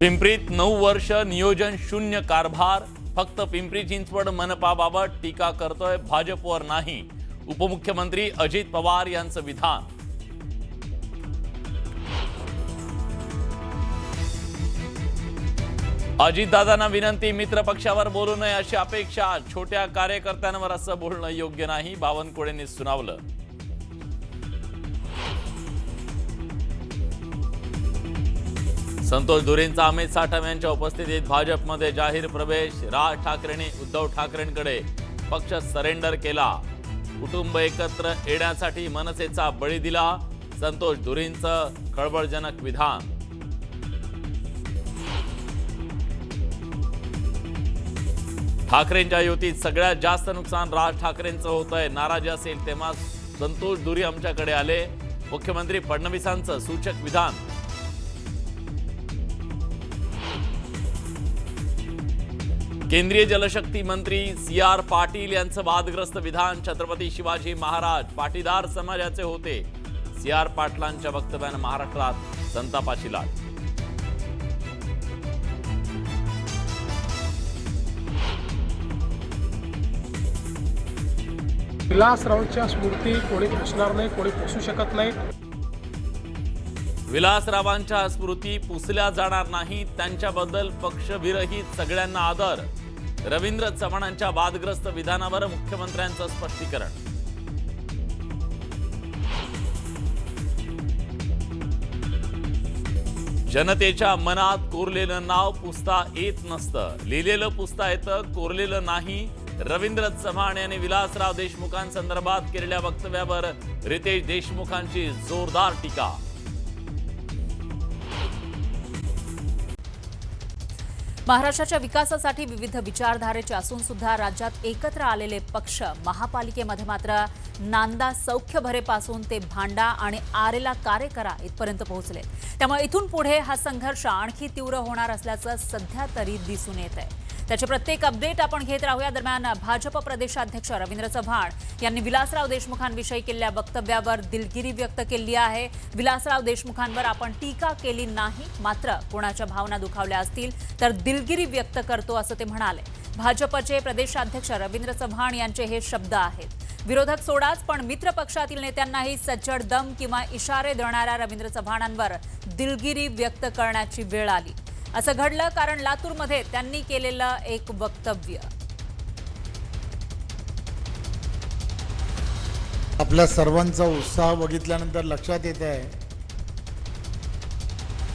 पिंपरीत नऊ वर्ष नियोजन शून्य कारभार. फक्त पिंपरी चिंचवड मनपाबाबत टीका करतोय भाजपवर नाही. उपमुख्यमंत्री अजित पवार यांचं विधान. अजितदादांना विनंती मित्र पक्षावर बोलू नये अशी अपेक्षा. छोट्या कार्यकर्त्यांवर असं बोलणं योग्य नाही. बावनकुळेंनी सुनावलं. संतोष धुरेंचा अमित साठम यांच्या उपस्थितीत भाजपमध्ये जाहीर प्रवेश राज ठाकरेंनी उद्धव ठाकरेंकडे पक्ष सरेंडर केला. कुटुंब एकत्र येण्यासाठी मनसेचा बळी दिला संतोष धुरींचं खळबळजनक विधान. ठाकरेंच्या युतीत सगळ्यात जास्त नुकसान राज ठाकरेंचं होत आहे नाराजी असेल तेव्हा संतोष धुरी आमच्याकडे आले. मुख्यमंत्री फडणवीसांचं सूचक विधान. केंद्रीय जलशक्ती मंत्री सी आर पाटील यांचं वादग्रस्त विधान छत्रपती शिवाजी महाराज पाटीदार समाजाचे होते. सी आर पाटलांच्या वक्तव्यानं महाराष्ट्रात संतापाची लाट. विलासरावच्या स्मृती कोणी पुसणार नाही कोणी पोसू शकत नाही. विलासरावांच्या स्मृती पुसल्या जाणार नाही त्यांच्याबद्दल पक्षविरहित सगळ्यांना आदर. रवींद्र चव्हाणांच्या वादग्रस्त विधानावर मुख्यमंत्र्यांचं स्पष्टीकरण. जनतेच्या मनात कोरलेलं नाव पुसता येत नसतं. लिहिलेलं पुसता येतं कोरलेलं नाही. रवींद्र चव्हाण यांनी विलासराव देशमुखांसंदर्भात केलेल्या वक्तव्यावर रितेश देशमुखांची जोरदार टीका. महाराष्ट्राच्या विकासासाठी विविध विचारधारेचे असून सुद्धा राज्यात एकत्र आलेले पक्ष महापालिकेमध्ये मात्र नांदा सौख्यभरेपासून ते भांडा आणि आरेला कारेकरा इथपर्यंत पोहोचले. त्यामुळे इथून पुढे हा संघर्ष आणखी तीव्र होणार असल्याचं सध्या तरी दिसून येत आहे त्याचे प्रत्येक अपडेट आपण घेत राहूया. दरम्यान भाजप प्रदेशाध्यक्ष रवींद्र चव्हाण यांनी विलासराव देशमुखांविषयी केलेल्या वक्तव्यावर दिलगिरी व्यक्त केली आहे. विलासराव देशमुखांवर आपण टीका केली नाही मात्र कोणाच्या भावना दुखावल्या असतील तर दिलगिरी व्यक्त करतो असं ते म्हणाले. भाजपचे प्रदेशाध्यक्ष रवींद्र चव्हाण यांचे हे शब्द आहेत. विरोधक सोडाच पण मित्र पक्षातील नेत्यांनाही सज्जड दम किंवा इशारे देणाऱ्या रवींद्र चव्हाणांवर दिलगिरी व्यक्त करण्याची वेळ आली. असं घडलं कारण लातूरमध्ये त्यांनी केलेलं एक वक्तव्य. आपल्या सर्वांचा उत्साह बघितल्यानंतर लक्षात येत आहे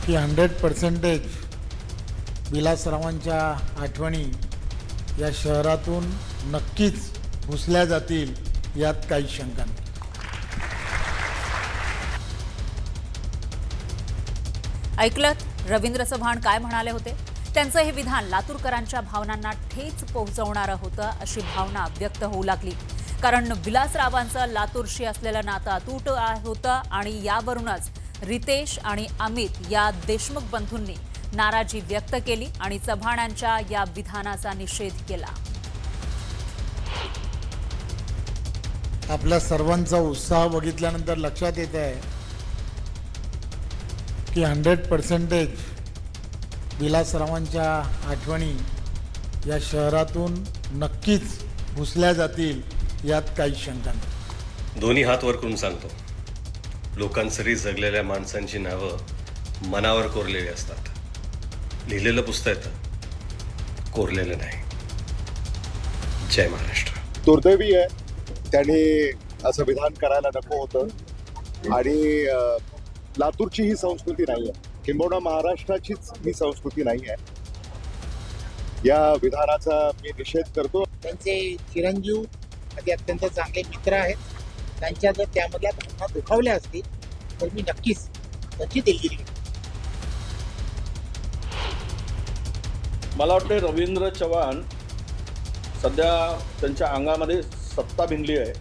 की हंड्रेड पर्सेंटेज विलासरावांच्या आठवणी या शहरातून नक्कीच पुसल्या जातील यात काही शंका नाही. ऐकलं रवींद्र चव्हाण काय म्हणाले होते? त्यांचं हे विधान लातूरकरांच्या भावनांना ठेच पोहोचवणारं होतं अशी भावना व्यक्त होऊ लागली. कारण विलासरावांचं लातूरशी असलेलं नातं अतूट होतं आणि यावरूनच रितेश आणि अमित या देशमुख बंधूंनी नाराजी व्यक्त केली आणि चव्हाणांच्या या विधानाचा निषेध केला. आपल्या सर्वांचा उत्साह बघितल्यानंतर लक्षात येत आहे की हंड्रेड पर्सेंटेज विलासरावांच्या आठवणी या शहरातून नक्कीच पुसल्या जातील यात काही शंका नाही. दोन्ही हात वर करून सांगतो. लोकांसरी जगलेल्या माणसांची नावं मनावर कोरलेली असतात. लिहिलेलं पुस्तक येतं कोरलेलं नाही. जय महाराष्ट्र. दुर्दैवी आहे. त्यांनी असं विधान करायला नको होतं. आणि लातूरची ही संस्कृती नाही आहे किंबहुना महाराष्ट्राचीच ही संस्कृती नाही आहे या विधानाचा मी निषेध करतो. त्यांचे चिरंजीव ते अत्यंत चांगले मित्र आहेत. त्यांच्या जर त्यामधल्या भावना दुखावल्या असतील तर मी नक्कीच त्यांची दिलगिरी. मला वाटते रवींद्र चव्हाण सध्या त्यांच्या अंगामध्ये सत्ता भिनली आहे.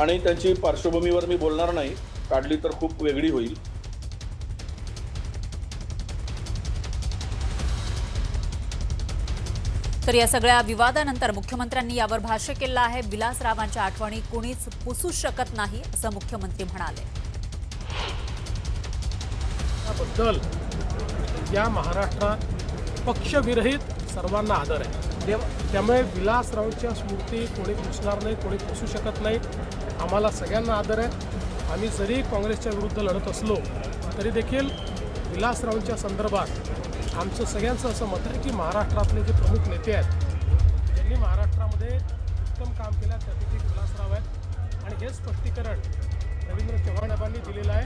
आणि त्यांची पार्श्वभूमीवर मी बोलणार नाही. काढली तर खूप वेगळी होईल. तर या सगळ्या विवादानंतर मुख्यमंत्र्यांनी यावर भाष्य केलं आहे. विलासरावांच्या आठवणी कुणीच पुसू शकत नाही असं मुख्यमंत्री म्हणाले. त्याबद्दल या महाराष्ट्रात पक्षविरहित सर्वांना आदर आहे. त्यामुळे विलासरावांच्या स्मृती कोणी पुसणार नाही कोणी पुसू शकत नाही. आम्हाला सगळ्यांना आदर आहे. आम्ही जरी काँग्रेसच्या विरुद्ध लढत असलो तरी देखील विलासरावांच्या संदर्भात आमचं सगळ्यांचं असं मत आहे की महाराष्ट्रातले जे प्रमुख नेते आहेत ज्यांनी महाराष्ट्रामध्ये उत्तम काम केलं त्यापैकी विलासराव आहेत. आणि हे स्पष्टीकरण रवींद्र चव्हाण साहेबांनी दिलेलं आहे.